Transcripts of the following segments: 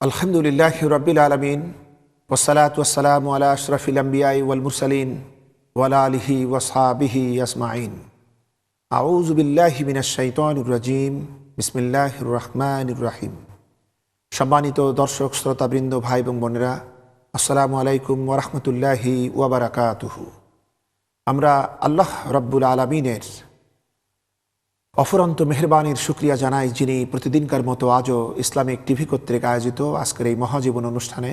আলহামদুলিল্লাহ রবিল আলমিন ওসালাত ওসালাম আলা আশরফিল আম্বিয়াই ওয়াল মুরসালিন, ওয়ালা আলিহি ওয়াসাবিহি আসমাইন আউজ বিল্লাহি মিনাশ শাইতানির রাজিম, বিসমিল্লাহির রহমানির রহিম। সম্মানিত দর্শক, শ্রোতাবৃন্দ, ভাই এবং বোনেরা, আসসালামু আলাইকুম ওরহমতুল্লাহি ওয়াবারাকাতুহু আমরা আল্লাহ রব্বুল আলমিনের অফুরন্ত মেহরবানির শুক্রিয়া জানাই যিনি প্রতিদিনকার মতো আজও ইসলামিক টিভি কর্তৃক আয়োজিত আজকের এই মহাজীবন অনুষ্ঠানে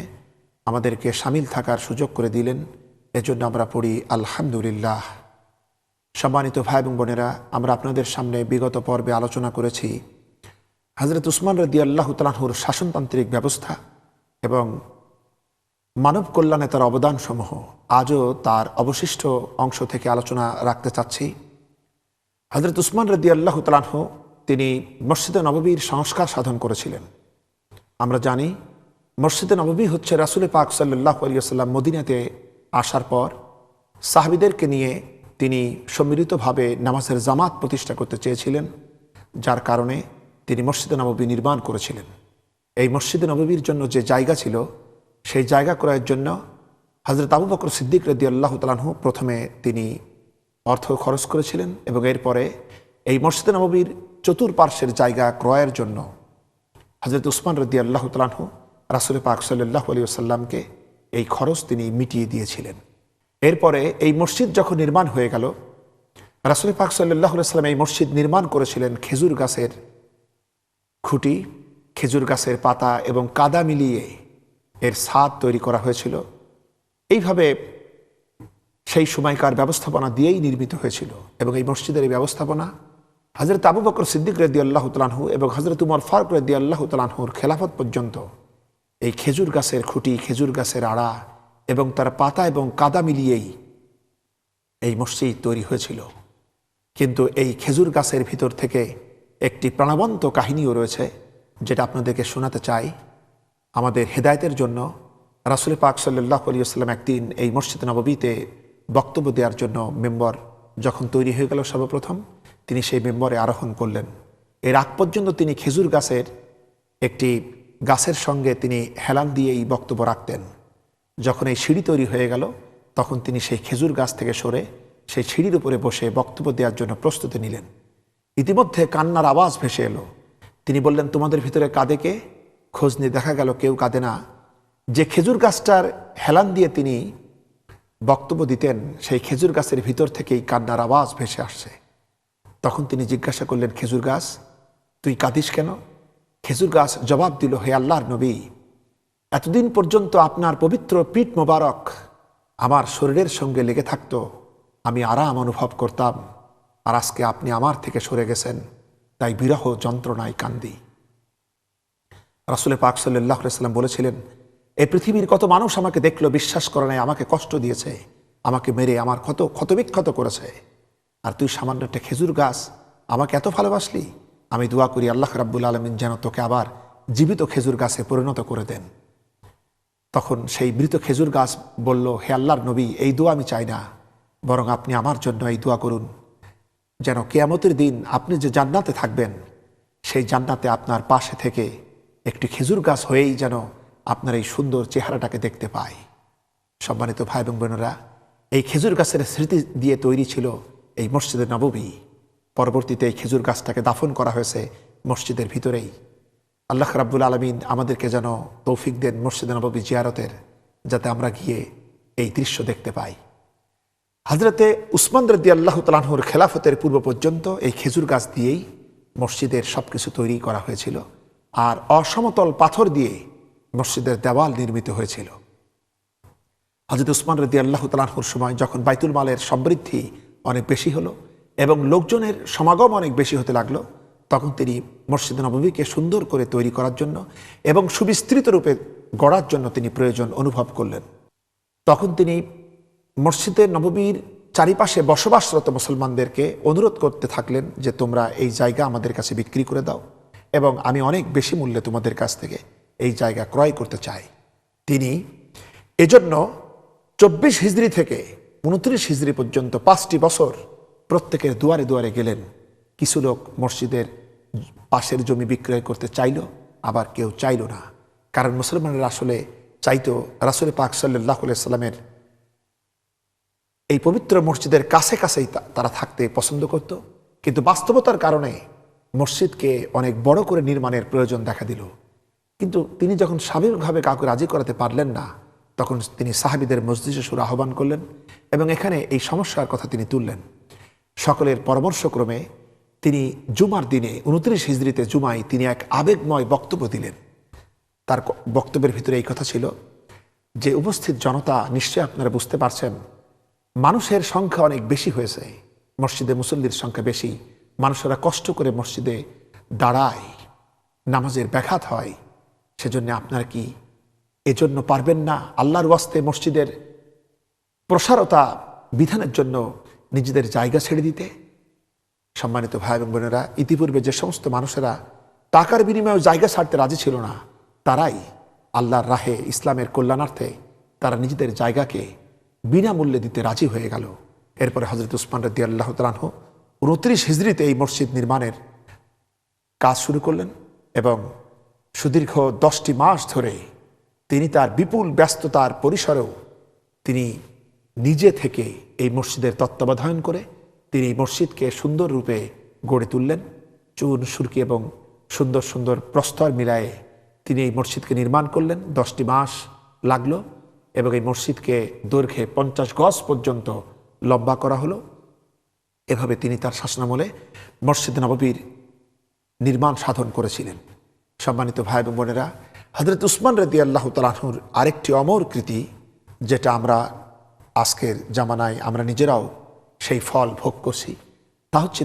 আমাদেরকে সামিল থাকার সুযোগ করে দিলেন। এজন্য আমরা পড়ি, আলহামদুলিল্লাহ। সম্মানিত ভাই এবং বোনেরা, আমরা আপনাদের সামনে বিগত পর্বে আলোচনা করেছি হজরত উসমান রদি আল্লাহ তালাহুর শাসনতান্ত্রিক ব্যবস্থা এবং মানব কল্যাণে তার অবদানসমূহ। আজও তার অবশিষ্ট অংশ থেকে আলোচনা রাখতে চাচ্ছি। হজরত উসমান রদি আল্লাহ তালাহ তিনি মসজিদে নববীর সংস্কার সাধন করেছিলেন। আমরা জানি, মসজিদে নববী হচ্ছে রাসুল পাক সাল্লাহ আলিয়াল্লাম মদিনাতে আসার পর সাহাবিদেরকে নিয়ে তিনি সম্মিলিতভাবে নামাজের জামাত প্রতিষ্ঠা করতে চেয়েছিলেন, যার কারণে তিনি মসজিদে নববী নির্মাণ করেছিলেন। এই মসজিদে নববীর জন্য যে জায়গা ছিল, সেই জায়গা ক্রয়ের জন্য হজরত আবু বকর সিদ্দিক রদি আল্লাহ তালাহু প্রথমে তিনি অর্থ খরচ করেছিলেন এবং এরপরে এই মসজিদে নববীর চতুর্পার্শ্বের জায়গা ক্রয়ের জন্য হজরত উসমান রদি আল্লাহ তালাহু রাসুল পাক সাল্লাহ আলী আসাল্লামকে এই খরচ তিনি মিটিয়ে দিয়েছিলেন। এরপরে এই মসজিদ যখন নির্মাণ হয়ে গেল, রাসুল পাক সাল্লাহ সাল্লাম এই মসজিদ নির্মাণ করেছিলেন খেজুর গাছের খুঁটি, খেজুর গাছের পাতা এবং কাদা মিলিয়ে এর ছাদ তৈরি করা হয়েছিল। এইভাবে সেই সময়কার ব্যবস্থাপনা দিয়েই নির্মিত হয়েছিল এবং এই মসজিদের এই ব্যবস্থাপনা হজরত আবু বকর সিদ্দিক রেদ্দি আল্লাহ তালাহু এবং হজরত উমর ফারুক রেদ্দি আল্লাহ তালাহুর খেলাফত পর্যন্ত এই খেজুর গাছের খুঁটি, খেজুর গাছের আড়া এবং তার পাতা এবং কাদা মিলিয়েই এই মসজিদ তৈরি হয়েছিল। কিন্তু এই খেজুর গাছের ভিতর থেকে একটি প্রাণবন্ত কাহিনীও রয়েছে যেটা আপনাদেরকে শোনাতে চাই। আমাদের হেদায়তের জন্য রাসুল পাক সাল্লাহ আলিয়াল্লাম একদিন এই মসজিদ নববীতে বক্তব্য দেওয়ার জন্য মেম্বর যখন তৈরি হয়ে গেল সর্বপ্রথম, তিনি সেই মেম্বরে আরোহণ করলেন। এর আগ পর্যন্ত তিনি খেজুর গাছের একটি গাছের সঙ্গে তিনি হেলান দিয়ে এই বক্তব্য রাখতেন। যখন এই সিঁড়ি তৈরি হয়ে গেল, তখন তিনি সেই খেজুর গাছ থেকে সরে সেই সিঁড়ির উপরে বসে বক্তব্য দেওয়ার জন্য প্রস্তুতি নিলেন। ইতিমধ্যে কান্নার আওয়াজ ভেসে এলো। তিনি বললেন, তোমাদের ভিতরে কাঁদে কে? খোঁজ নিয়ে দেখা গেল কেউ কাঁদে না। যে খেজুর গাছটার হেলান দিয়ে তিনি বক্তব্য দিতেন, সেই খেজুর গাছের ভিতর থেকেই কান্নার আওয়াজ ভেসে আসছে। তখন তিনি জিজ্ঞাসা করলেন, খেজুর গাছ, তুই কাঁদিস কেন? খেজুর গাছ জবাব দিল, হে আল্লাহর নবী, এতদিন পর্যন্ত আপনার পবিত্র পিঠ মোবারক আমার শরীরের সঙ্গে লেগে থাকতো। আমি আরাম অনুভব করতাম, আর আজকে আপনি আমার থেকে সরে গেছেন, তাই বিরহ যন্ত্রণায় কান্দি। রাসুলে পাক সাল্লাহ সাল্লাম বলেছিলেন এই পৃথিবীর কত মানুষ আমাকে দেখল, বিশ্বাস করে নাই, আমাকে কষ্ট দিয়েছে, আমাকে মেরে, আমার ক্ষত, ক্ষতবিক্ষত করেছে। আর তুই সামান্য একটা খেজুর গাছ, আমাকে এত ভালোবাসলি? আমি দোয়া করি আল্লাহ রাব্বুল আলমিন যেন তোকে আবার জীবিত খেজুর গাছে পরিণত করে দেন। তখন সেই মৃত খেজুর গাছ বলল, হে আল্লাহর নবী, এই দোয়া আমি চাই না, বরং আপনি আমার জন্য এই দোয়া করুন। যেন কেয়ামতের দিন আপনি যে জান্নাতে থাকবেন, সেই জান্নাতে আপনার পাশে থেকে একটি খেজুর গাছ হয়েই যেন আপনার এই সুন্দর চেহারাটাকে দেখতে পাই। সম্মানিত ভাই এবং বোনেরা, এই খেজুর গাছের স্মৃতি দিয়ে তৈরি ছিল এই মসজিদের নববী পরবর্তীতে এই খেজুর গাছটাকে দাফন করা হয়েছে মসজিদের ভিতরেই। আল্লাহ রাব্বুল আলমিন আমাদেরকে যেন তৌফিক দেন মসজিদে নববী জিয়ারতের, যাতে আমরা গিয়ে এই দৃশ্য দেখতে পাই। হাজরতে উসমান রদ্দি আল্লাহ তালাহুর খেলাফতের পূর্ব পর্যন্ত এই খেজুর গাছ দিয়েই মসজিদের সব কিছু তৈরি করা হয়েছিল। আর অসমতল পাথর দিয়ে মসজিদের দেওয়াল নির্মিত হয়েছিল। হজরত উসমান রদি আল্লাহ তালাহুর সময় যখন বাইতুল মালের সমৃদ্ধি অনেক বেশি হলো এবং লোকজনের সমাগম অনেক বেশি হতে লাগল, তখন তিনি মসজিদ নবমীকে সুন্দর করে তৈরি করার জন্য এবং সুবিস্তৃত রূপে গড়ার জন্য তিনি প্রয়োজন অনুভব করলেন। তখন তিনি মসজিদের নবমীর চারিপাশে বসবাসরত মুসলমানদেরকে অনুরোধ করতে থাকলেন যে তোমরা এই জায়গা আমাদের কাছে বিক্রি করে দাও এবং আমি অনেক বেশি মূল্যে তোমাদের কাছ থেকে এই জায়গা ক্রয় করতে চাই। তিনি এজন্য চব্বিশ হিজড়ি থেকে উনত্রিশ হিজড়ি পর্যন্ত পাঁচটি বছর প্রত্যেকের দুয়ারে দুয়ারে গেলেন। কিছু লোক মসজিদের পাশের জমি বিক্রয় করতে চাইল, আবার কেউ চাইল না। কারণ মুসলমানরা আসলে চাইতো রাসুল পাক সাল্লাহ সাল্লামের এই পবিত্র মসজিদের কাছে কাছেই তারা থাকতে পছন্দ করত। কিন্তু বাস্তবতার কারণে মসজিদকে অনেক বড় করে নির্মাণের প্রয়োজন দেখা দিল। কিন্তু তিনি যখন স্বাভাবিকভাবে কাউকে রাজি করাতে পারলেন না, তখন তিনি সাহাবিদের মসজিদে সুর আহ্বান করলেন এবং এখানে এই সমস্যার কথা তিনি তুললেন। সকলের পরামর্শক্রমে তিনি জুমার দিনে উনত্রিশ হিজড়িতে জুমায় তিনি এক আবেগময় বক্তব্য দিলেন। তার বক্তব্যের ভিতরে এই কথা ছিল যে, উপস্থিত জনতা নিশ্চয়ই আপনারা বুঝতে পারছেন, মানুষের সংখ্যা অনেক বেশি হয়েছে, মসজিদে মুসল্লির সংখ্যা বেশি, মানুষেরা কষ্ট করে মসজিদে দাঁড়ায়, নামাজের ব্যাঘাত হয় সেজন্য আপনারা কি এজন্য পারবেন না? আল্লাহর ওয়াস্তে মসজিদের প্রসারতা বিধানের জন্য নিজেদের জায়গা ছেড়ে দিতে? সম্মানিত ভাই এবং বোনেরা, ইতিপূর্বে যে সমস্ত মানুষেরা টাকার বিনিময়ে জায়গা ছাড়তে রাজি ছিল না, তারাই আল্লাহর রাহে ইসলামের কল্যাণার্থে তারা নিজেদের জায়গাকে বিনামূল্যে দিতে রাজি হয়ে গেল। এরপরে হজরত উসমান রদি আল্লাহ তালাহ উনত্রিশ হিজড়িতে এই মসজিদ নির্মাণের কাজ শুরু করলেন এবং সুদীর্ঘ দশটি মাস ধরে তিনি তার বিপুল ব্যস্ততার পরিসরেও তিনি নিজে থেকে এই মসজিদের তত্ত্বাবধান করে তিনি মসজিদকে সুন্দর রূপে গড়ে তুললেন। চুন, সুরকি এবং সুন্দর সুন্দর প্রস্তর মিলায়ে তিনি এই মসজিদকে নির্মাণ করলেন। দশটি মাস লাগল এবং এই মসজিদকে দৈর্ঘ্যে পঞ্চাশ গজ পর্যন্ত লম্বা করা হলো। এভাবে তিনি তার শাসনামলে মসজিদ নববীর নির্মাণ সাধন করেছিলেন। সম্মানিত ভাই এবং বোনেরা হজরত উসমান রদি আল্লাহ তালাহুর আরেকটি অমর কৃতি, যেটা আমরা আজকের জামানায় আমরা নিজেরাও সেই ফল ভোগ করছি। তা হচ্ছে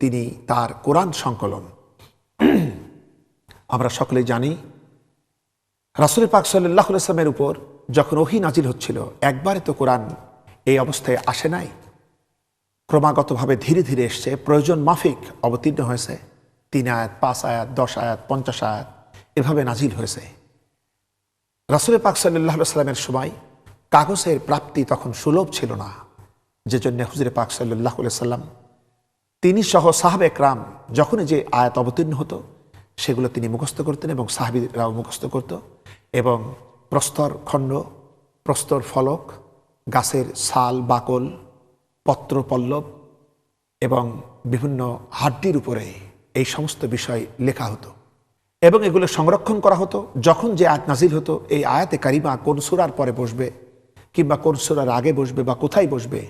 তিনি তার কোরআন সংকলন। আমরা সকলেই জানি, রাসুল পাক সাল্লাহ ইসলামের উপর যখন ওহি নাজিল হচ্ছিল, একবারে তো কোরআন এই অবস্থায় আসে নাই। ক্রমাগতভাবে ধীরে ধীরে এসছে, প্রয়োজন মাফিক অবতীর্ণ হয়েছে। তিন আয়াত, পাঁচ আয়াত, দশ আয়াত, পঞ্চাশ আয়াত, এভাবে নাজিল হয়েছে। রাসুল পাক সাল্লাহ সাল্লামের সময় কাগজের প্রাপ্তি তখন সুলভ ছিল না। যে জন্য হুজুরে পাক সাল্লাহ সাল্লাম তিনি সহ সাহাব একরাম যখনই যে আয়াত অবতীর্ণ হতো, সেগুলো তিনি মুখস্থ করতেন এবং সাহাবিরাও মুখস্থ করত এবং প্রস্তর খণ্ড, প্রস্তর ফলক, গাছের ছাল, বাকল, পত্র, পল্লব এবং বিভিন্ন হাড্ডির উপরে এই সমস্ত বিষয় লেখা হতো। এবং এগুলো সংরক্ষণ করা হতো। যখন যে আয়াত নাজিল হতো, এই আয়াতে কারিমা কোন সুরার পরে বসবে কিংবা কোন সুরার আগে বসবে বা কোথায় বসবে,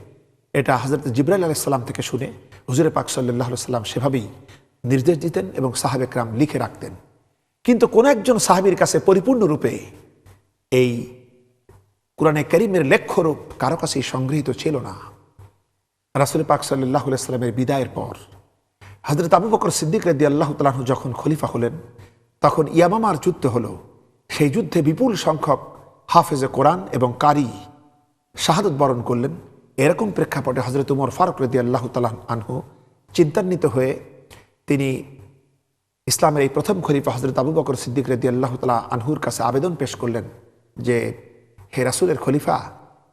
এটা হজরত জিব্রাইল আলাইসাল্লাম থেকে শুনে হুজুরে পাক সাল্লাহ সাল্লাম সেভাবেই নির্দেশ দিতেন এবং সাহাবেকরাম লিখে রাখতেন। কিন্তু কোন একজন সাহাবির কাছে পরিপূর্ণরূপে এই কোরআনে করিমের লেখ্যরূপ কারও কাছেই সংগৃহীত ছিল না। রাসুল পাক সাল্লাহ সাল্লামের বিদায়ের পর হজরত আবু বকর সিদ্দিক রেদ্দি আল্লাহ তালাহ যখন খলিফা হলেন, তখন ইয়ামামার যুদ্ধ হলো। সেই যুদ্ধে বিপুল সংখ্যক হাফেজে কোরআন এবং কারি শাহাদত বরণ করলেন। এরকম প্রেক্ষাপটে হজরত উমর ফারুক রেদি আল্লাহ তালাহ আনহু চিন্তান্বিত হয়ে তিনি ইসলামের এই প্রথম খলিফা হজরত আবু বকর সিদ্দিক রেদি আল্লাহ তালা আনহুর কাছে আবেদন পেশ করলেন যে, হে রাসুলের খলিফা,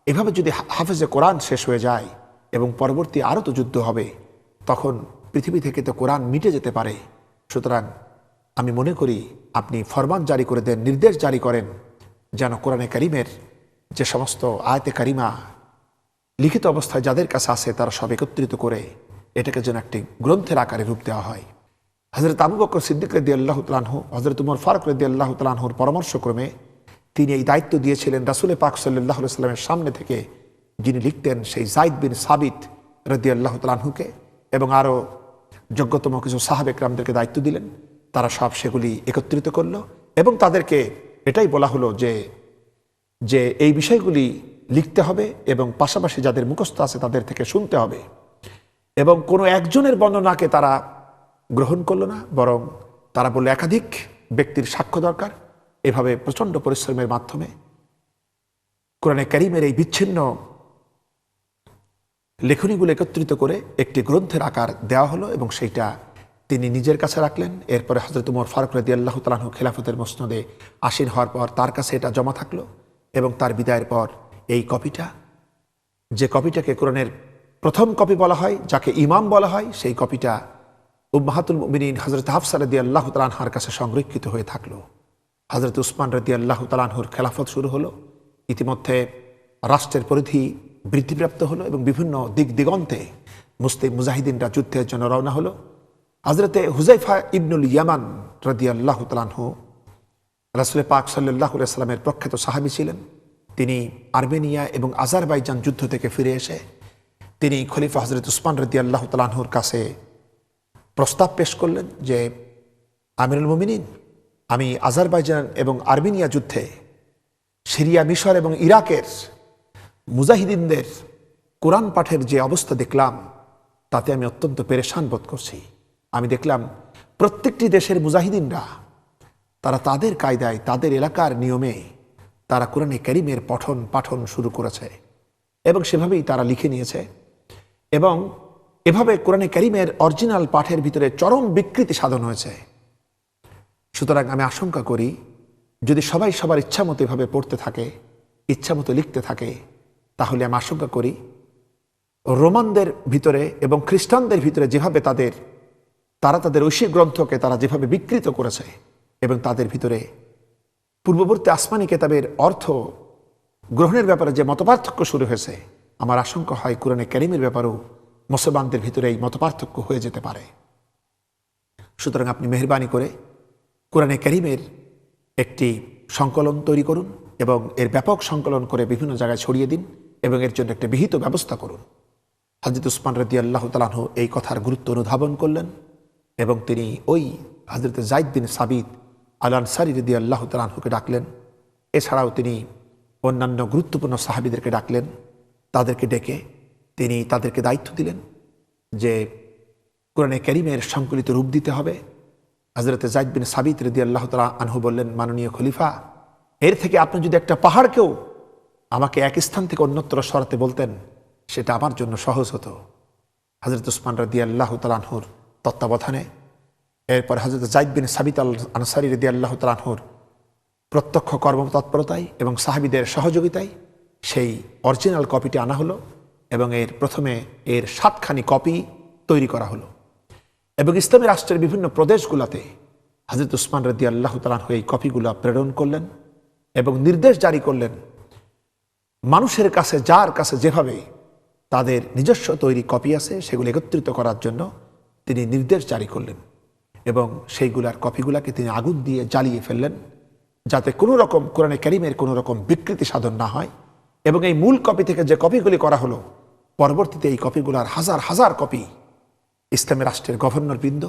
এভাবে যদি হাফেজে কোরআন শেষ হয়ে যায় এবং পরবর্তী আরও তো যুদ্ধ হবে, তখন পৃথিবী থেকে তো কোরআন মিটে যেতে পারে। সুতরাং আমি মনে করি আপনি ফরমান জারি করে দেন, নির্দেশ জারি করেন, যেন কোরআনে কারিমের যে সমস্ত আয়তে কারিমা লিখিত অবস্থায় যাদের কাছে আছে তারা সব একত্রিত করে এটাকে যেন একটি গ্রন্থের আকারে রূপ দেওয়া হয়। হজরত আবু বকর সিদ্দিক রেদি আল্লাহ তালাহ হজরত উমর ফারুক রেদি আল্লাহ তালাহুর পরামর্শক্রমে তিনি এই দায়িত্ব দিয়েছিলেন রাসুল পাক সাল্লাহ সাল্লামের সামনে থেকে, যিনি লিখতেন সেই জাইদ বিন সাবিত রদি আল্লাহ তালাহুকে এবং আরও যোগ্যতম কিছু সাহাব একরামদেরকে দায়িত্ব দিলেন। তারা সব সেগুলি একত্রিত করল এবং তাদেরকে এটাই বলা হলো যে যে এই বিষয়গুলি লিখতে হবে এবং পাশাপাশি যাদের মুখস্থ আছে তাদের থেকে শুনতে হবে। এবং কোনো একজনের বর্ণনাকে তারা গ্রহণ করল না, বরং তারা বলল একাধিক ব্যক্তির সাক্ষ্য দরকার। এভাবে প্রচণ্ড পরিশ্রমের মাধ্যমে কোরআনে করিমের এই বিচ্ছিন্ন লেখনীগুলো একত্রিত করে একটি গ্রন্থের আকার দেওয়া হলো এবং সেইটা তিনি নিজের কাছে রাখলেন। এরপরে হজরত উমর ফারুক রদি আল্লাহ তালাহু খেলাফতের মসনদে আসীন হওয়ার পর তার কাছে এটা জমা থাকল এবং তার বিদায়ের পর এই কপিটা, যে কপিটাকে কোরআনের প্রথম কপি বলা হয়, যাকে ইমাম বলা হয়, সেই কপিটা উম্মাহাতুল মিনীন হজরত হাফসারদি আল্লাহ তালহার কাছে সংরক্ষিত হয়ে থাকল। হজরত উসমান রদি আল্লাহ তালাহুর খেলাফত শুরু হলো। ইতিমধ্যে রাষ্ট্রের পরিধি বৃদ্ধিপ্রাপ্ত হলো এবং বিভিন্ন দিক দিগন্তে মুসলিম মুজাহিদিনরা যুদ্ধের জন্য রওনা হলো। হজরতে হুজাইফা ইবনুল ইয়ামান রদি আল্লাহ তালাহু রাসুল পাক সাল্লাহ সাল্লামের প্রখ্যাত সাহাবি ছিলেন। তিনি আর্মেনিয়া এবং আজারবাইজান যুদ্ধ থেকে ফিরে এসে তিনি খলিফা হজরত উসমান রদি আল্লাহ তালাহুর কাছে প্রস্তাব পেশ করলেন যে, আমিরুল মুমিনিন, আমি আজারবাইজান এবং আর্মেনিয়া যুদ্ধে সিরিয়া, মিশর এবং ইরাকের মুজাহিদিনদের কোরআন পাঠের যে অবস্থা দেখলাম, তাতে আমি অত্যন্ত পেরেশান বোধ করছি। আমি দেখলাম প্রত্যেকটি দেশের মুজাহিদিনরা, তারা তাদের কায়দায়, তাদের এলাকার নিয়মে তারা কোরআনে করিমের পঠন পাঠন শুরু করেছে এবং সেভাবেই তারা লিখে নিয়েছে এবং এভাবে কোরআনে করিমের অরিজিনাল পাঠের ভিতরে চরম বিকৃতি সাধন হয়েছে। সুতরাং আমি আশঙ্কা করি, যদি সবাই সবার ইচ্ছামতো এভাবে পড়তে থাকে, ইচ্ছামতো লিখতে থাকে তাহলে আমি আশঙ্কা করি রোমানদের ভিতরে এবং খ্রিস্টানদের ভিতরে যেভাবে তাদের, তারা তাদের ঐশিক গ্রন্থকে তারা যেভাবে বিকৃত করেছে এবং তাদের ভিতরে পূর্ববর্তী আসমানি কেতাবের অর্থ গ্রহণের ব্যাপারে যে মতপার্থক্য শুরু হয়েছে, আমার আশঙ্কা হয় কোরআনে ক্যারিমের ব্যাপারেও মুসলমানদের ভিতরে এই মতপার্থক্য হয়ে যেতে পারে। সুতরাং আপনি মেহরবানি করে কোরআনে ক্যারিমের একটি সংকলন তৈরি করুন এবং এর ব্যাপক সংকলন করে বিভিন্ন জায়গায় ছড়িয়ে দিন। এবং এর জন্য একটা বিহিত ব্যবস্থা করুন। হাজিদ উসমান রদি আল্লাহ তালাহ এই কথার গুরুত্ব অনুধাবন করলেন এবং তিনি ওই হাজরত জাইদ বিন সাবিদ আল আনসারি রদি আল্লাহ তালাহুকে ডাকলেন। এছাড়াও তিনি অন্যান্য গুরুত্বপূর্ণ সাহাবিদেরকে ডাকলেন। তাদেরকে ডেকে তিনি তাদেরকে দায়িত্ব দিলেন যে কোরআনে করিমের সংকলিত রূপ দিতে হবে। হজরতে জাইদ বিন সাবিত রদি আল্লাহ তালা আনহু বললেন, মাননীয় খলিফা, এর থেকে আপনি যদি একটা পাহাড়কেও আমাকে এক স্থান থেকে অন্যত্র সরাতে বলতেন, সেটা আমার জন্য সহজ হতো। হজরত উসমান রদি আল্লাহ তালাহুর তত্ত্বাবধানে, এরপর হজরত জাইদ বিন সাবিত আল আনসারি রদি আল্লাহ তালাহুর প্রত্যক্ষ কর্মতৎপরতায় এবং সাহাবিদের সহযোগিতায় সেই অরিজিনাল কপিটি আনা হলো এবং এর প্রথমে এর সাতখানি কপি তৈরি করা হলো। এবং ইসলামী রাষ্ট্রের বিভিন্ন প্রদেশগুলোতে হাজরত উসমান রদি আল্লাহ তালাহ এই কপিগুলো প্রেরণ করলেন এবং নির্দেশ জারি করলেন মানুষের কাছে, যার কাছে যেভাবে তাদের নিজস্ব তৈরি কপি আছে, সেগুলো একত্রিত করার জন্য তিনি নির্দেশ জারি করলেন এবং সেইগুলার কপিগুলাকে তিনি আগুন দিয়ে জ্বালিয়ে ফেললেন যাতে কোনো রকম কোরআনে করিমের কোনো রকম বিকৃতি সাধন না হয় এবং এই মূল কপি থেকে যে কপিগুলি করা হলো, পরবর্তীতে এই কপিগুলার হাজার হাজার কপি ইসলামী রাষ্ট্রের গভর্নর বৃন্দ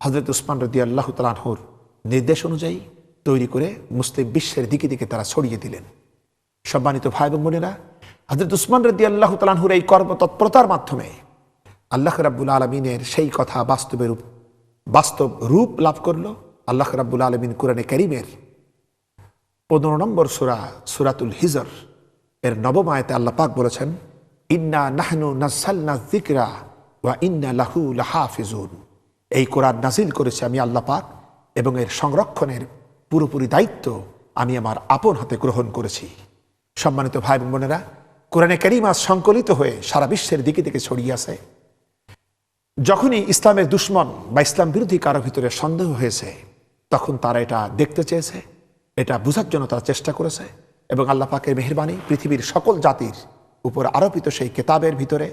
হজরত উসমান রদি আল্লাহ তালাহুর নির্দেশ অনুযায়ী তৈরি করে মুসলিম বিশ্বের দিকে দিকে তারা ছড়িয়ে দিলেন। সম্মানিত ভাই এবং বোনেরা হজরত উসমান রদি আল্লাহ তালাহুর এই কর্মতৎপরতার মাধ্যমে আল্লাহ রাব্বুল আলমিনের সেই কথা বাস্তবে রূপ, বাস্তব রূপ লাভ করল আল্লাহ রাব্বুল আলমিন কোরআনে করিমের পনেরো নম্বর সুরা, সুরাতুল হিজর। এর নবম আয়তে আল্লাহ পাক বলেছেন, ইন্না নাহনু নাসাল্না জিকরা ওয়া ইন্না লাহু লাহাফিজুন। এই কোরআন নাজিল করেছে আমি আল্লাহ পাক এবং এর সংরক্ষণের পুরোপুরি দায়িত্ব আমি আমার আপন হাতে গ্রহণ করেছি। সম্মানিত ভাই বোনেরা, কোরআনে কারিমা সংকলিত হয়ে সারা বিশ্বের দিকে দিকে ছড়িয়ে আছে। যখনই ইসলামের দুশ্মন বা ইসলাম বিরোধী কারও ভিতরে সন্দেহ হয়েছে, তখন তারা এটা দেখতে চেয়েছে, এটা বোঝার জন্য তারা চেষ্টা করেছে এবং আল্লাহ পাকের মেহরবানি পৃথিবীর সকল জাতির উপর আরোপিত সেই কেতাবের ভিতরে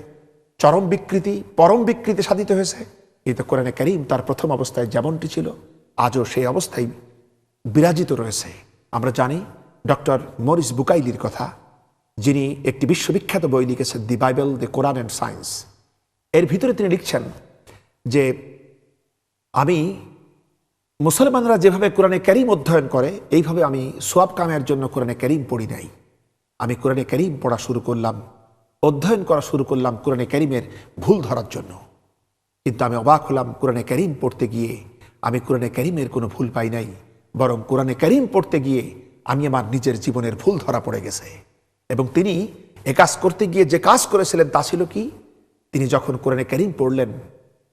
চরম বিকৃতি, পরম বিকৃতি সাধিত হয়েছে। কিন্তু কোরআনে করিম তার প্রথম অবস্থায় যেমনটি ছিল, আজও সেই অবস্থায় বিরাজিত রয়েছে। আমরা জানি ডক্টর মরিস বুকাইলির কথা, যিনি একটি বিশ্ববিখ্যাত বই লিখেছেন, the Bible, the Quran and science. এর ভিতরে তিনি লিখছেন যে, আমি মুসলমানরা যেভাবে কোরআনে ক্যারিম অধ্যয়ন করে, এইভাবে আমি সোয়াব কামের জন্য কোরআনে ক্যারিম পড়ি নাই। আমি কোরআনে ক্যারিম পড়া শুরু করলাম, অধ্যয়ন করা শুরু করলাম কোরআনে ক্যারিমের ভুল ধরার জন্য। কিন্তু আমি অবাক হলাম, কোরআনে ক্যারিম পড়তে গিয়ে আমি কোরআনে ক্যারিমের কোনো ভুল পাই নাই, বরং কোরআনে ক্যারিম পড়তে গিয়ে আমি আমার নিজের জীবনের ভুল ধরা পড়ে গেছে। এবং তিনি এ কাজ করতে গিয়ে যে কাজ করেছিলেন তা ছিল কি? তিনি যখন কোরআনে করিম পড়লেন,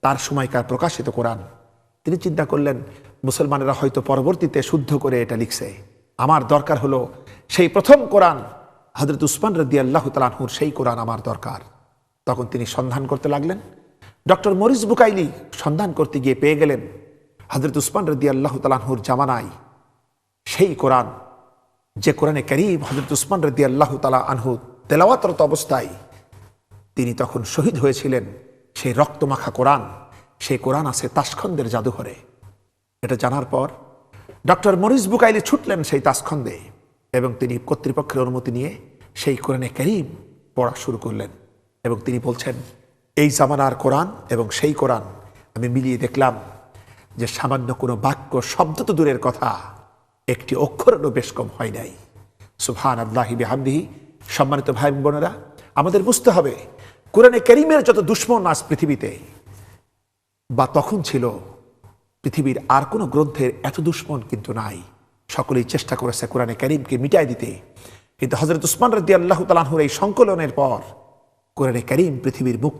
তার সময়কার প্রকাশিত কোরআন, তিনি চিন্তা করলেন, মুসলমানেরা হয়তো পরবর্তীতে শুদ্ধ করে এটা লিখছে। আমার দরকার হলো সেই প্রথম কোরআন হজরত উসমান রদি আল্লাহ তালাহুর সেই কোরআন আমার দরকার। তখন তিনি সন্ধান করতে লাগলেন। ডক্টর মরিস বুকাইলি সন্ধান করতে গিয়ে পেয়ে গেলেন হজরত উসমান রদি আল্লাহ তালাহুর জামানায় সেই কোরআন যে কোরআনে করিম হজরত উসমান রদি আল্লাহ তালা আনহু তেলাওয়াতরত অবস্থায়, তিনি তখন শহীদ হয়েছিলেন সেই রক্তমাখা কোরআন, সেই কোরআন আছে তাসখন্দের জাদুঘরে। এটা জানার পর ডক্টর মরিস বুকাইলি ছুটলেন সেই তাসখন্দে এবং তিনি কর্তৃপক্ষের অনুমতি নিয়ে সেই কোরআনে করিম পড়া শুরু করলেন এবং তিনি বলছেন, এই জামানার কোরআন এবং সেই কোরআন আমি মিলিয়ে দেখলাম যে সামান্য কোনো বাক্য, শব্দ তো দূরের কথা একটি অক্ষরেরও বেশ কম হয় নাই। সুফহান আল্লাহি বিহামদিহি। সম্মানিত ভাই বোনেরা, আমাদের বুঝতে হবে, কোরআনে করিমের যত দুশ্মন আজ পৃথিবীতে, বা তখন ছিল, পৃথিবীর আর কোনো গ্রন্থের এত দুশ্মন কিন্তু নাই। সকলেই চেষ্টা করেছে কোরআনে করিমকে মিটাই দিতে। কিন্তু হজরত উসমান রদ্দি আল্লাহ তালাহুর এই সংকলনের পর, কোরআনে করিম পৃথিবীর বুক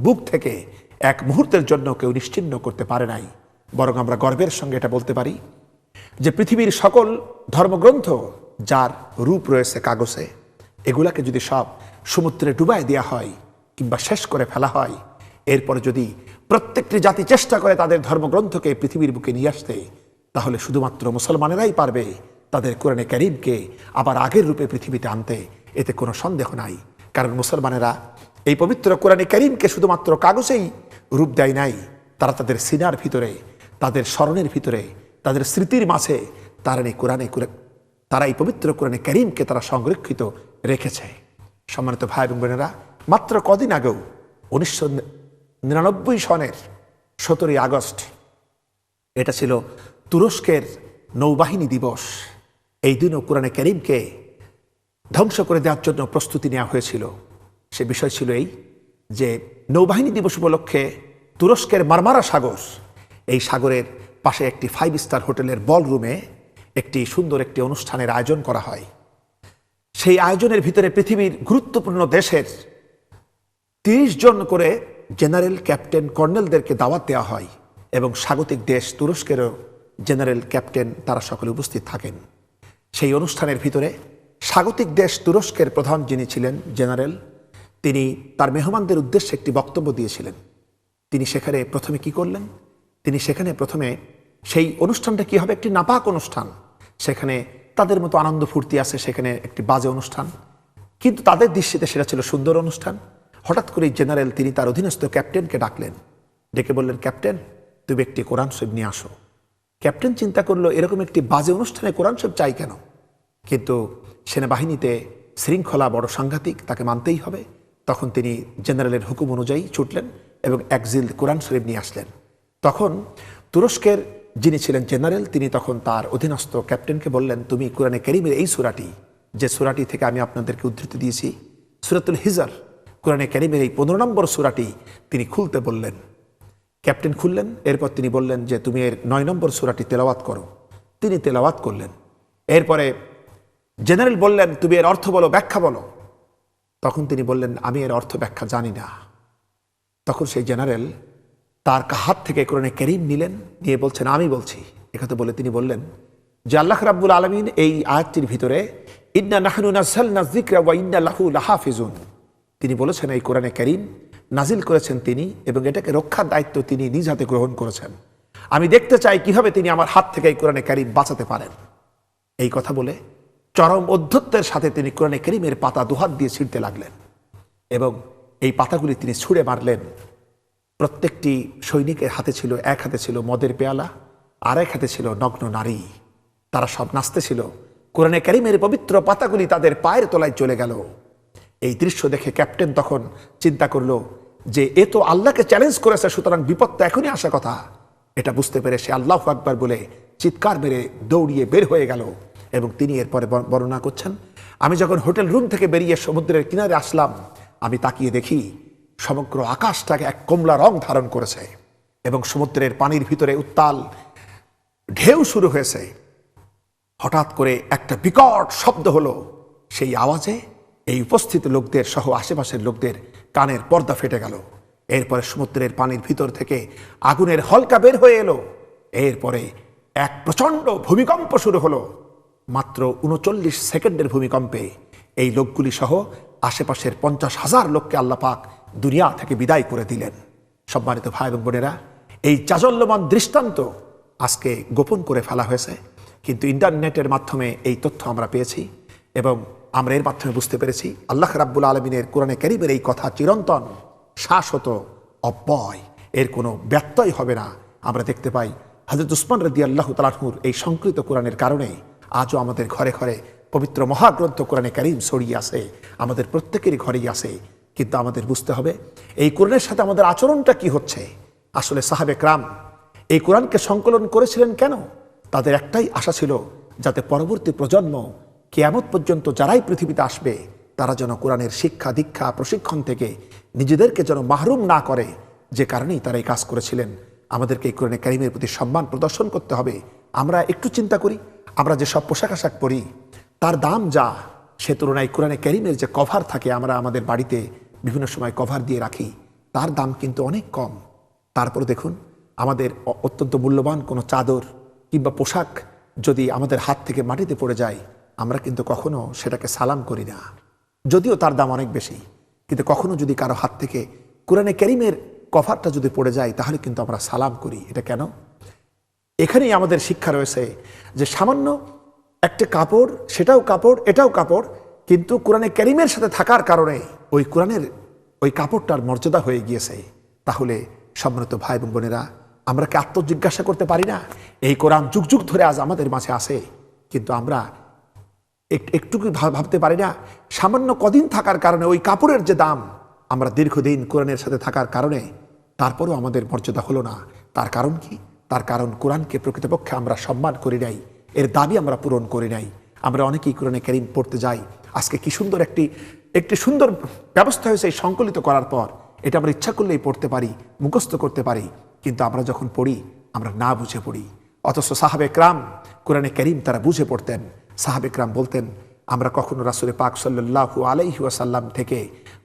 বুক থেকে এক মুহূর্তের জন্য কেউ নিশ্চিন্ন করতে পারে নাই। বরং আমরা গর্বের সঙ্গে এটা বলতে পারি যে পৃথিবীর সকল ধর্মগ্রন্থ যার রূপ রয়েছে কাগজে, এগুলাকে যদি সব সমুদ্রে ডুবাই দেওয়া হয় কিংবা শেষ করে ফেলা হয়, এরপর যদি প্রত্যেকটি জাতি চেষ্টা করে তাদের ধর্মগ্রন্থকে পৃথিবীর বুকে নিয়ে আসতে, তাহলে শুধুমাত্র মুসলমানেরাই পারবে তাদের কোরআনে করিমকে আবার আগের রূপে পৃথিবীতে আনতে। এতে কোনো সন্দেহ নাই, কারণ মুসলমানেরা এই পবিত্র কোরআনে করিমকে শুধুমাত্র কাগজেই রূপ দেয় নাই, তারা তাদের সিনার ভিতরে, তাদের স্মরণের ভিতরে তাদের স্মৃতির মাঝে তারা এই কোরআনে তারা এই পবিত্র কোরআনে করিমকে তারা সংরক্ষিত রেখেছে। সম্মানিত ভাই এবং বোনেরা, মাত্র কদিন আগেও উনিশশো নিরানব্বই সনের সতেরোই আগস্ট, এটা ছিল তুরস্কের নৌবাহিনী দিবস। এই দিনও কোরআনে করিমকে ধ্বংস করে দেওয়ার জন্য প্রস্তুতি নেওয়া হয়েছিল। সে বিষয় ছিল এই যে নৌবাহিনী দিবস উপলক্ষে তুরস্কের মারমারা সাগর, এই সাগরের পাশে একটি ফাইভ স্টার হোটেলের বল রুমে একটি সুন্দর একটি অনুষ্ঠানের আয়োজন করা হয়। সেই আয়োজনের ভিতরে পৃথিবীর গুরুত্বপূর্ণ দেশের তিরিশ জন করে জেনারেল ক্যাপ্টেন কর্নেলদেরকে দাওয়াত দেওয়া হয় এবং স্বাগতিক দেশ তুরস্কেরও জেনারেল ক্যাপ্টেন তারা সকলে উপস্থিত থাকেন। সেই অনুষ্ঠানের ভিতরে স্বাগতিক দেশ তুরস্কের প্রধান যিনি ছিলেন জেনারেল, তিনি তার মেহমানদের উদ্দেশ্যে একটি বক্তব্য দিয়েছিলেন। তিনি সেখানে প্রথমে কি করলেন? তিনি সেখানে প্রথমে সেই অনুষ্ঠানটা কি হবে? একটি নাপাক অনুষ্ঠান। সেখানে তাদের মতো আনন্দ ফুর্তি আছে, সেখানে একটি বাজে অনুষ্ঠান। কিন্তু তাদের দৃষ্টিতে সেটা ছিল সুন্দর অনুষ্ঠান। হঠাৎ করে জেনারেল তিনি তার অধীনস্থ ক্যাপ্টেনকে ডাকলেন। ডেকে বললেন, ক্যাপ্টেন, তুমি একটি কোরআন শরীফ নিয়ে আসো। ক্যাপ্টেন চিন্তা করল, এরকম একটি বাজে অনুষ্ঠানে কোরআন শরীফ চাই কেন? কিন্তু সেনাবাহিনীতে শৃঙ্খলা বড় সাংঘাতিক, তাকে মানতেই হবে। তখন তিনি জেনারেলের হুকুম অনুযায়ী ছুটলেন এবং একজিল কোরআন শরীফ নিয়ে আসলেন। তখন তুরস্কের যিনি ছিলেন জেনারেল, তিনি তখন তার অধীনস্থ ক্যাপ্টেনকে বললেন, তুমি কোরআনে করিমের এই সুরাটি, যে সুরাটি থেকে আমি আপনাদেরকে উদ্ধৃতি দিয়েছি, সুরাতুল হিজার, কোরআনে করিমের এই পনেরো নম্বর সুরাটি তিনি খুলতে বললেন। ক্যাপ্টেন খুললেন, এরপর তিনি বললেন যে, তুমি এর নয় নম্বর সুরাটি তেলাওয়াত করো। তিনি তেলাওয়াত করলেন। এরপরে জেনারেল বললেন, তুমি এর অর্থ বলো, ব্যাখ্যা বলো। তখন তিনি বললেন, আমি এর অর্থ ব্যাখ্যা জানি না। তখন সেই জেনারেল তার হাত থেকে কোরআনে করিম নিলেন, নিয়ে বলছেন, আমি বলছি। একথা বলে তিনি বললেন, যে আল্লাহ রাব্বুল আলমিন এই আয়াতটির ভিতরে, ইন্না নাহনু নাজ্জালনা যিকরা ওয়া ইন্না লাহু লাহাফিজুন। তিনি বলেছেন, এই কোরআনে করিম নাজিল করেছেন তিনি এবং এটাকে রক্ষার দায়িত্ব তিনি নিজ হাতে গ্রহণ করেছেন। আমি দেখতে চাই কীভাবে তিনি আমার হাত থেকে এই কোরআনে করিম বাঁচাতে পারেন। এই কথা বলে চরম অধ্যত্বের সাথে তিনি কোরআনে করিমের পাতা দুহাত দিয়ে ছিঁড়তে লাগলেন এবং এই পাতাগুলি তিনি ছুঁড়ে মারলেন। প্রত্যেকটি সৈনিকের হাতে ছিল, এক হাতে ছিল মদের পেয়ালা আর এক হাতে ছিল নগ্ন নারী। তারা সব নাচতেছিল কোরআনে করিমের পবিত্র পাতাগুলি তাদের পায়ের তলায় চলে গেল। এই দৃশ্য দেখে ক্যাপ্টেন তখন চিন্তা করল যে, এ তো আল্লাহকে চ্যালেঞ্জ করেছে, সুতরাং বিপদ তো এখনই আসা কথা। এটা বুঝতে পেরে সে আল্লাহ আকবার বলে চিৎকার মেরে দৌড়িয়ে বের হয়ে গেল এবং তিনি এরপরে বর্ণনা করছেন, আমি যখন হোটেল রুম থেকে বেরিয়ে সমুদ্রের কিনারে আসলাম, আমি তাকিয়ে দেখি সমগ্র আকাশটাকে এক কমলা রং ধারণ করেছে এবং সমুদ্রের পানির ভিতরে উত্তাল ঢেউ শুরু হয়েছে। হঠাৎ করে একটা বিকট শব্দ হলো। সেই আওয়াজে এই উপস্থিত লোকদের সহ আশেপাশের লোকদের কানের পর্দা ফেটে গেল। এরপরে সমুদ্রের পানির ভিতর থেকে আগুনের হলকা বের হয়ে এলো। এরপরে এক প্রচণ্ড ভূমিকম্প শুরু হলো। মাত্র উনচল্লিশ সেকেন্ডের ভূমিকম্পে এই লোকগুলি সহ আশেপাশের পঞ্চাশ হাজার লোককে আল্লাপাক দুনিয়া থেকে বিদায় করে দিলেন। সম্মানিত ভাই এবং বোনেরা, এই চাজল্যমান দৃষ্টান্ত আজকে গোপন করে ফেলা হয়েছে। কিন্তু ইন্টারনেটের মাধ্যমে এই তথ্য আমরা পেয়েছি এবং আমরা এর মাধ্যমে বুঝতে পেরেছি, আল্লাহ রাব্বুল আলমিনের কোরআনে ক্যারিমের এই কথা চিরন্তন, শাশ্বত, অব্যয়। এর কোনো ব্যত্যয় হবে না। আমরা দেখতে পাই হজরত উসমান রদি আল্লাহ তালাহুর এই সংকৃত কোরআনের কারণে আজও আমাদের ঘরে ঘরে পবিত্র মহাগ্রন্থ কোরআনে করিম ছড়িয়ে আসে আমাদের প্রত্যেকেরই ঘরেই আসে কিন্তু আমাদের বুঝতে হবে, এই কোরআনের সাথে আমাদের আচরণটা কি হচ্ছে? আসলে সাহাবে ক্রাম এই কোরআনকে সংকলন করেছিলেন কেন? তাদের একটাই আশা ছিল যাতে পরবর্তী প্রজন্ম কেয়ামত পর্যন্ত যারাই পৃথিবীতে আসবে, তারা যেন কোরআনের শিক্ষা, দীক্ষা, প্রশিক্ষণ থেকে নিজেদেরকে যেন মাহরুম না করে, যে কারণেই তারা এই কাজ করেছিলেন। আমাদেরকে এই কোরআনে কারিমের প্রতি সম্মান প্রদর্শন করতে হবে। আমরা একটু চিন্তা করি, আমরা যে সব পোশাক আশাক পরি, তার দাম যা, সে তুলনায় কোরআনে ক্যারিমের যে কভার থাকে, আমরা আমাদের বাড়িতে বিভিন্ন সময় কভার দিয়ে রাখি। তার দাম কিন্তু অনেক কম। তারপর দেখুন, আমাদের অত্যন্ত মূল্যবান কোনো চাদর কিংবা পোশাক যদি আমাদের হাত থেকে মাটিতে পড়ে যায়, আমরা কিন্তু কখনো সেটাকে সালাম করি না। যদিও তার দাম অনেক বেশি। কিন্তু কখনো যদি কারও হাত থেকে কোরআনে ক্যারিমের কভারটা যদি পড়ে যায়, তাহলে কিন্তু আমরা সালাম করি। এটা কেন? এখানেই আমাদের শিক্ষা রয়েছে যে সামান্য একটা কাপড়, সেটাও কাপড়, এটাও কাপড় কিন্তু কোরআনে ক্যারিমের সাথে থাকার কারণে ওই কোরআনের ওই কাপড়টার মর্যাদা হয়ে গিয়েছে। তাহলে সম্মানিত ভাই এবং বোনেরা, আমরা কি আত্মজিজ্ঞাসা করতে পারি না? এই কোরআন যুগ যুগ ধরে আজ আমাদের মাঝে আসে কিন্তু আমরা এক- একটু ভাবতে পারি না। সামান্য কদিন থাকার কারণে ওই কাপড়ের যে দাম আমরা দীর্ঘদিন কোরআনের সাথে থাকার কারণে তারপরেও আমাদের মর্যাদা হলো না। তার কারণ কি? তার কারণ কোরআনকে প্রকৃতপক্ষে আমরা সম্মান করি নাই। এর দাবি আমরা পূরণ করি নাই। আমরা অনেকেই কোরআনে করিম পড়তে যাই আজকে কি সুন্দর একটি একটি সুন্দর ব্যবস্থা হয়েছে এই সংকলিত করার পর। এটা আমরা ইচ্ছা করলেই পড়তে পারি, মুখস্থ করতে পারি, কিন্তু আমরা যখন পড়ি, আমরা না বুঝে পড়ি। অথচ সাহাবে ক্রাম কোরআনে করিম তারা বুঝে পড়তেন। সাহাবে ক্রাম বলতেন, আমরা কখনো রাসুলে পাক সাল্লাহু আলাইহি ওয়াসাল্লাম থেকে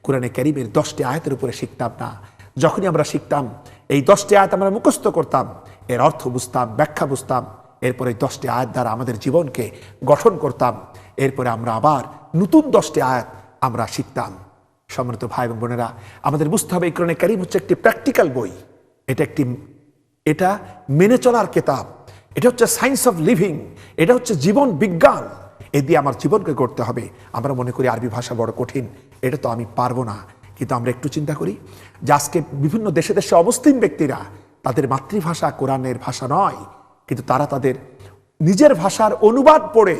কোরআনে করিমের দশটি আয়াতের উপরে শিখতাম না। যখনই আমরা শিখতাম, এই দশটি আয়াত আমরা মুখস্থ করতাম, এর অর্থ বুঝতাম, ব্যাখ্যা বুঝতাম। এরপরে দশটি আয়াত দ্বারা আমাদের জীবনকে গঠন করতাম। এরপরে আমরা আবার নতুন দশটি আয়াত আমরা শিখতাম। সম্মানিত ভাই এবং বোনেরা, আমাদের বুঝতে হবে এই কোরআনে করিম হচ্ছে একটি প্র্যাকটিক্যাল বই। এটা একটি, এটা মেনে চলার কেতাব। এটা হচ্ছে সায়েন্স অফ লিভিং। এটা হচ্ছে জীবন বিজ্ঞান। এ দিয়ে আমার জীবনকে করতে হবে। আমরা মনে করি আরবি ভাষা বড় কঠিন। এটা তো আমি পারব না। কিন্তু আমরা একটু চিন্তা করি যে আজকে বিভিন্ন দেশে দেশে অবস্থান ব্যক্তিরা তাদের মাতৃভাষা কোরআনের ভাষা নয়। কিন্তু তারা তাদের নিজের ভাষার অনুবাদ পড়ে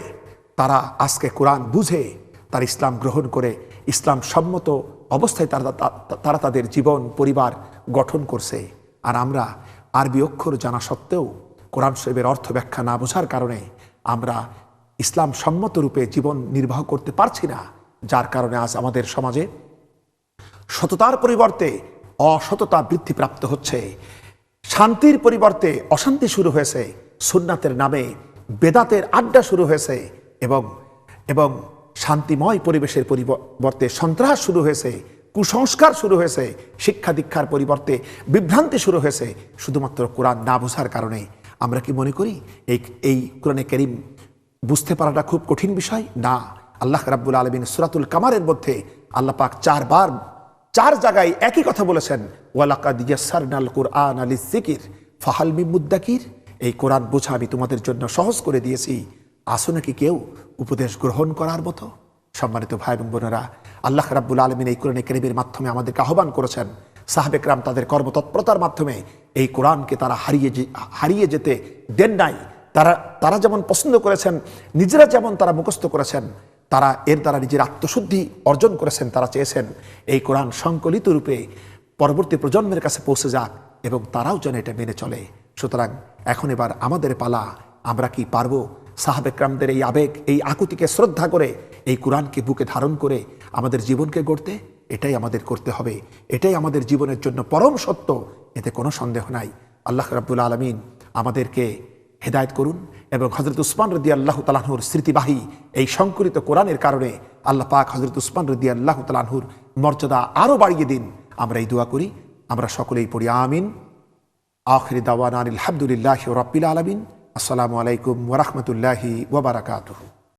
তারা আজকে কোরআন বুঝে, তার ইসলাম গ্রহণ করে, ইসলাম সম্মত অবস্থায় তারা তারা তাদের জীবন, পরিবার গঠন করছে। আর আমরা আরবি অক্ষর জানা সত্ত্বেও কোরআন শরীফের অর্থ ব্যাখ্যা না বোঝার কারণে আমরা ইসলাম সম্মত রূপে জীবন নির্বাহ করতে পারছি না, যার কারণে আজ আমাদের সমাজে সততার পরিবর্তে অসততা বৃদ্ধিপ্রাপ্ত হচ্ছে। শান্তির পরিবর্তে অশান্তি শুরু হয়েছে। সুন্নাতের নামে বেদাতের আড্ডা শুরু হয়েছে এবং এবং শান্তিময় পরিবেশের পরিবর্তে সন্ত্রাস শুরু হয়েছে, কুসংস্কার শুরু হয়েছে, শিক্ষা দীক্ষার পরিবর্তে বিভ্রান্তি শুরু হয়েছে, শুধুমাত্র কোরআন না বোঝার কারণে। আমরা কি মনে করি, এই এই কোরআনে করিম বুঝতে পারাটা খুব কঠিন বিষয়? না। আল্লাহ রাব্বুল আলমিন সুরাতুল কামারের মধ্যে আল্লাহ পাক চারবার, চার জায়গায় একই কথা বলেছেন ওয়ালাকাদ ইয়াসসারনাল কুরআন আলি জিকির ফাহাল মিন মুদ্দাকির? এই কোরআন বোঝা আমি তোমাদের জন্য সহজ করে দিয়েছি। আসো নাকি কেউ উপদেশ গ্রহণ করার মতো? সম্মানিত ভাই এবং বোনেরা, আল্লাহ রাব্বুল আলমিন এই কোরআনে কেরিমের মাধ্যমে আমাদেরকে আহ্বান করেছেন। সাহাবেকরাম তাদের কর্মতৎপরতার মাধ্যমে এই কোরআনকে তারা হারিয়ে হারিয়ে যেতে দেন নাই। তারা তারা যেমন পছন্দ করেছেন, নিজেরা যেমন তারা মুখস্থ করেছেন, তারা এর দ্বারা নিজের আত্মশুদ্ধি অর্জন করেছেন, তারা চেয়েছেন। এই কোরআন সংকলিত রূপে পরবর্তী প্রজন্মের কাছে পৌঁছে যাক এবং তারাও যেন এটা মেনে চলে। সুতরাং এখন এবার আমাদের পালা। আমরা কি পারব? সাহাবেকরামদের এই আবেগ, এই আকুতিকে শ্রদ্ধা করে, এই কোরআনকে বুকে ধারণ করে আমাদের জীবনকে গড়তে? এটাই আমাদের করতে হবে। এটাই আমাদের জীবনের জন্য পরম সত্য। এতে কোনো সন্দেহ নাই। আল্লাহ রাব্বুল আলমিন আমাদেরকে হেদায়ত করুন এবং হজরত উসমান রদি আল্লাহ তালাহুর স্মৃতিবাহী এই সংকলিত কোরআনের কারণে আল্লাহ পাক হজরত উসমান রদি আল্লাহ তালাহুর মর্যাদা আরও বাড়িয়ে দিন। আমরা এই দোয়া করি। আমরা সকলেই পড়ি, আমিন। আখরি দাওয়ান আলহামদুলিল্লাহ রব্বিল আলমিন। আসসালামু আলাইকুম ওরহমতুল্লাহি ওবরাকাতুহু